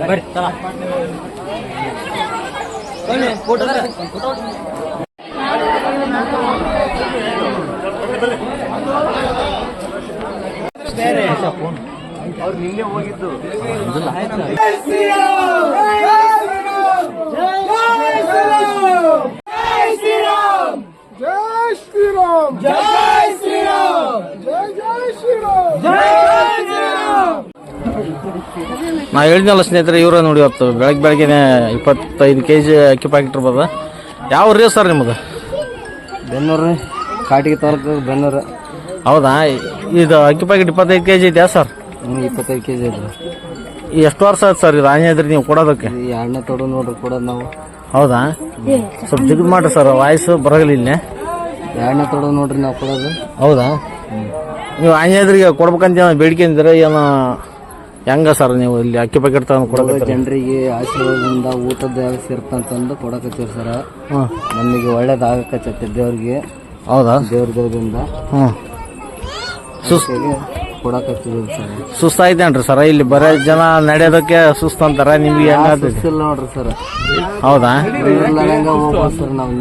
ಬರ್ರಿ ಚಲ ಫೋಟೋ ಅವ್ರು ನಿಂಗೆ ಹೋಗಿದ್ದು ನಾ ಹೇಳಿದ್ನಲ್ಲ ಸ್ನೇಹಿತರೆ ಇವರ ನೋಡಿ ಇವತ್ತು ಬೆಳಗ್ಗೆ ಬೆಳಗ್ಗೆನೆ ಇಪ್ಪತ್ತೈದು ಕೆ ಜಿ ಅಕ್ಕಿ ಪ್ಯಾಕೆಟ್ ಇರ್ಬೋದು ಯಾವ ರೀ ಸರ್ ನಿಮ್ಗೆ ಬೆನ್ನೂರು ಕಾಟಿಗೆ ತಾಲೂಕು ಬೆನ್ನೂರು. ಹೌದಾ? ಇದು ಅಕ್ಕಿ ಪ್ಯಾಕೆಟ್ ಇಪ್ಪತ್ತೈದು ಕೆ ಜಿ ಇದೆಯಾ ಸರ್? ಇಪ್ಪತ್ತೈದು ಕೆ ಜಿ ಇದೆ ಎಷ್ಟು ವರ್ಷ ಆಯ್ತು ಸರ್ ಇದು ಆಂಜನೇಯದ್ರಿ ನೀವು ಕೊಡೋದಕ್ಕೆ? ಈ ಎರಡನೇ ತೊಡು ನೋಡ್ರಿ ಕೊಡೋದು ನಾವು. ಹೌದಾ? ಸ್ವಲ್ಪ ಜಿಗ್ ಮಾಡ್ರಿ ಸರ್ ವಾಯ್ಸು ಇಲ್ಲಿ. ಎರಡನೇ ತೊಡು ನೋಡ್ರಿ ನಾವು ಕೊಡೋದು. ಹೌದಾ? ನೀವು ಆಂಜನೇಯದ್ರಿಗೆ ಕೊಡ್ಬೇಕಂತ ಏನೋ ಬೇಡಿಕೆ ಅಂದ್ರೆ ಏನೋ ಹೆಂಗ ಸರ್ ನೀವು ಇಲ್ಲಿ ಅಕ್ಕಿ ಪ್ಯಾಕೆಟ್ ತಗೊಂಡು ಕೊಡೋದು ಜನರಿಗೆ ಆಶೀರ್ವಾದದಿಂದ ಊಟದ ವ್ಯವಸ್ಥೆ ಅಂತಂದು ಕೊಡಕತ್ತೀವಿ ಸರ. ಹ್ಞೂ ನಮಗೆ ಒಳ್ಳೇದಾಗಕತ್ತೈತೆ ದೇವ್ರಿಗೆ. ಹೌದಾ? ದೇವ್ರ ದೇವ್ರಿಂದ ಕೊಡಕತ್ತೀವಿ ಸರ್. ಸುಸ್ತಾಯ್ತೇನ್ರಿ ಸರ್? ಇಲ್ಲಿ ಬರೋ ಜನ ನಡೆಯೋದಕ್ಕೆ ಸುಸ್ತು ಅಂತಾರ ನಿಮ್ಗೆ ಸುಸ್ತಿಲ್ಲ ನೋಡ್ರಿ ಸರ್. ಹೌದಾ? ಸರ್ ನಾವು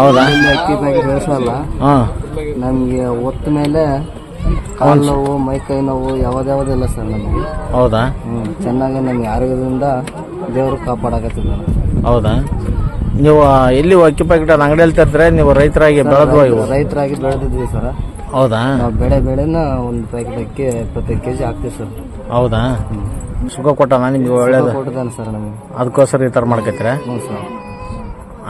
ಹೌದಾ? ಅಕ್ಕಿ ಪ್ಯಾಕೆಟ್ ಬೆಳೆಸಲ್ಲ ಹಾಂ. ನಮಗೆ ಒತ್ತ ಮೇಲೆ ಕಾಲು ನೋವು ಮೈ ಕೈ ನೋವು ಯಾವ್ದ್ಯಾವ್ದಿಲ್ಲ ಸರ್ ನಮಗೆ. ಹೌದಾ? ಚೆನ್ನಾಗಿ ನಮ್ಗೆ ಆರೋಗ್ಯದಿಂದ ದೇವರು ಕಾಪಾಡಕತ್ತಿದ್ದ ಹೌದಾ? ನೀವು ಎಲ್ಲಿ ಅಕ್ಕಿ ಪ್ಯಾಕೆಟ್ ಅಂಗಡಿಯಲ್ಲಿ ತರ್ತಾರೆ ನೀವು ರೈತರಾಗಿ ಬೆಳೆದ್ವ ಇವು ರೈತರಾಗಿ ಬೆಳೆದಿದ್ವಿ ಸರ್. ಹೌದಾ? ನಾವು ಬೆಳೆ ಬೆಳೆನ ಒಂದು ಪ್ಯಾಕೆಟ್ ಅಕ್ಕಿ ಇಪ್ಪತ್ತೈದು ಕೆ ಜಿ ಹಾಕ್ತೀವಿ ಸರ್. ಹೌದಾ? ಸುಖ ಕೊಟ್ಟನ ನಿಮ್ಗೆ ಒಳ್ಳೇದು? ಕೊಟ್ಟಿದ್ದಾನೆ ಸರ್ ನಮಗೆ. ಅದಕ್ಕೋಸ್ಕರ ಈ ಥರ ಮಾಡ್ಕೈತೀರ ಹ್ಞೂ ಸರ್.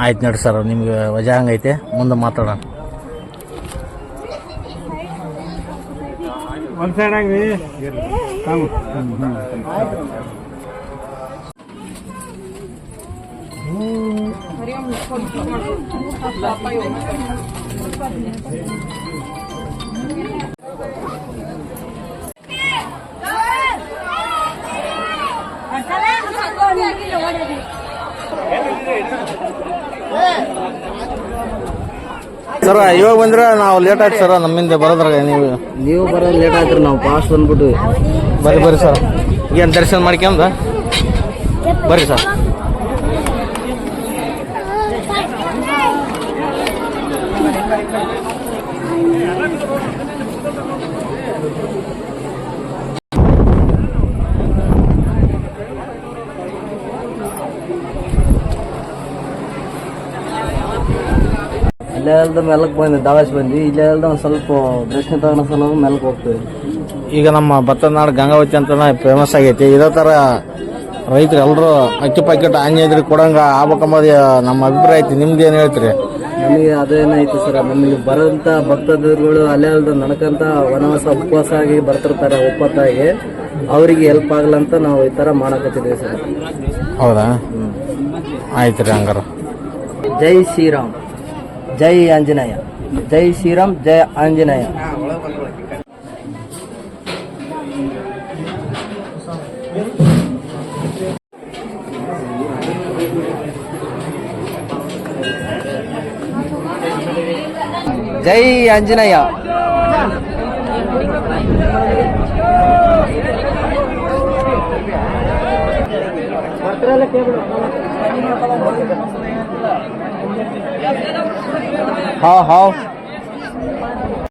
ಆಯ್ತು ನೋಡಿ ಸರ್ ನಿಮಗೆ ವಜಾ ಹಂಗೈತೆ ಮುಂದೆ ಮಾತಾಡೋಣ. ಒಂದು ಸೈಡ್ ಆಗ್ರಿ ತಾವು ಓಡಿದೆ ಸರ್ ಇವಾಗ ಬಂದ್ರೆ ನಾವು ಲೇಟ್ ಆಯ್ತು ಸರ್ ನಮ್ಮಿಂದ ಬರೋದ್ರಾಗ ನೀವು ನೀವು ಬರೋದು ಲೇಟ್ ಆಯ್ತು ನಾವು ಪಾಸ್ ಬಂದ್ಬಿಟ್ಟು ಬರ್ರಿ ಬರ್ರಿ ಸರ್. ಏನು ದರ್ಶನ ಮಾಡ್ಕೊಂಡ? ಬರ್ರಿ ಸರ್. ಇಲ್ಲೇ ಅಲ್ದ ಮೆಲ್ಲಕ್ಕೆ ಬಂದ್ವಿ ದಾವಾಸ್ ಬಂದ್ವಿ. ಇಲ್ಲೇ ಅಲ್ದ ಒಂದು ಸ್ವಲ್ಪ ದರ್ಶನ ತಗೊಂಡ ಸಲ ಮೆಲ್ಲಕ್ಕೆ ಹೋಗ್ತೀವಿ. ಈಗ ನಮ್ಮ ಭತ್ತದ ನಾಡು ಗಂಗಾವತಿ ಅಂತ ಫೇಮಸ್ ಆಗೈತಿ. ಇದೇ ಥರ ರೈತರು ಎಲ್ಲರೂ ಅಕ್ಕಿ ಪ್ಯಾಕೆಟ್ ಆಂಜನೇಯದ್ರಿಗೆ ಕೊಡಂಗ ಆಗ್ಬೇಕಂಬುದು ನಮ್ಮ ಅಭಿಪ್ರಾಯ ಐತಿ. ನಿಮ್ದು ಏನು ಹೇಳ್ತೀರಿ? ನಮಗೆ ಅದೇನಾಯ್ತು ಸರ್ ನಮಗೆ ಬರೋಂಥ ಭಕ್ತಾದಿಗಳು ಅಲ್ಲೇ ಅಲ್ದ ನಡ್ಕಂತ ವನವಾಸ ಉಪವಾಸ ಆಗಿ ಬರ್ತಿರ್ತಾರೆ ಒಪ್ಪತ್ತಾಗಿ. ಅವರಿಗೆ ಹೆಲ್ಪ್ ಆಗ್ಲಂತ ನಾವು ಈ ಥರ ಮಾಡಕತ್ತಿದ್ದೀವಿ ಸರ್. ಹೌದಾ? ಆಯ್ತು ರೀ ಹಂಗಾರ. ಜೈ ಶ್ರೀರಾಮ್. ಜೈ ಆಂಜನೇಯ ಜೈ ಶ್ರೀರಾಮ್ ಜೈ ಆಂಜನೇಯ ಜೈ ಆಂಜನೇಯ ಹಾ ಹಾ